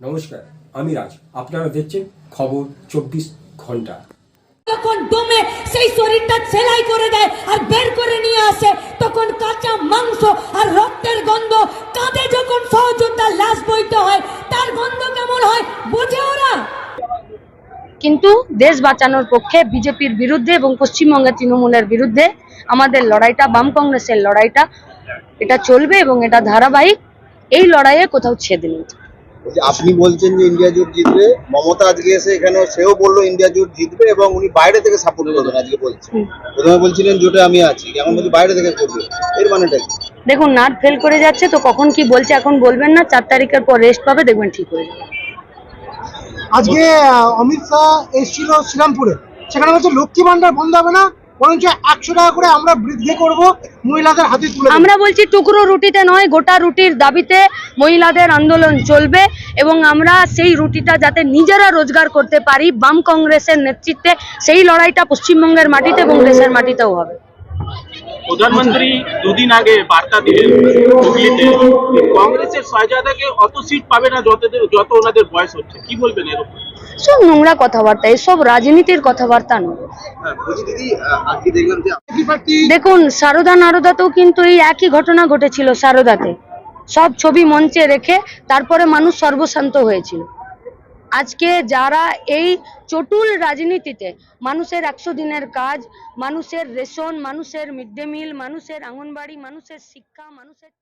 নমস্কার আমি রাজ। আপনারা দেখছেন খবর চব্বিশ ঘণ্টা। যখন দমে সেই শরীরটা সেলাই করে দেয় আর বের করে নিয়ে আসে তখন কাঁচা মাংস আর রক্তের গন্ধ কাঁধে যখন সহযোদ্ধার লাশ বইতে হয় তার গন্ধ কেমন হয় বোঝে ওরা। কিন্তু দেশ বাঁচানোর পক্ষে বিজেপির বিরুদ্ধে এবং পশ্চিমবঙ্গের তৃণমূলের বিরুদ্ধে আমাদের লড়াইটা বাম কংগ্রেসের লড়াইটা এটা চলবে এবং এটা ধারাবাহিক এই লড়াইয়ে কোথাও ছেদ নেই। আপনি বলছেন যে ইন্ডিয়া জোট জিতবে। মমতা আজকে এসে এখানে সেও বলল ইন্ডিয়া জোট জিতবে এবং উনি বাইরে থেকে সাপোর্ট করবেন আজকে বলছেন। প্রথমে বলছিলেন জোটে আমি আছি এখন বলছি বাইরে থেকে করবে। এর মানেটা কি? দেখুন নাট ফেল করে যাচ্ছে তো কখন কি বলছে এখন বলবেন না চার তারিখের পর রেস্ট পাবে দেখবেন ঠিক হয়ে যাবে। আজকে অমিত শাহ এসেছিল শ্রীরামপুরে। সেখানে বলছে লক্ষ্মী ভান্ডার বন্ধ হবে না? আমরা আমরা বলছি টুকরো রুটিতে নয়, গোটা রুটির দাবিতে মহিলাদের আন্দোলন চলবে এবং আমরা সেই রুটিটা যাতে নিজেরা রোজগার করতে পারি, বাম কংগ্রেসের নেতৃত্বে সেই লড়াইটা পশ্চিমবঙ্গের মাটিতে এবং দেশের মাটিতেও হবে। প্রধানমন্ত্রী দুদিন আগে বার্তা দিলেন হুগলিতে কংগ্রেসের শাহজাদাকে অত সিট পাবে না যত যত ওনাদের বয়স হচ্ছে। কি বলবেন এর উপর? সব নোংরা কথাবার্তা এসব রাজনীতির কথাবার্তা নয়। হ্যাঁ দেখুন সারদা নারদাতেও কিন্তু এই একই ঘটনা ঘটেছিল সারদাতে। সব ছবি মঞ্চে রেখে তারপরে মানুষ সর্বশান্ত হয়েছিল। আজকে যারা এই চটুল রাজনীতিতে মানুষের একশো দিনের কাজ, মানুষের রেশন, মানুষের মিড ডে মিল, মানুষের আঙ্গনবাড়ি, মানুষের শিক্ষা, মানুষের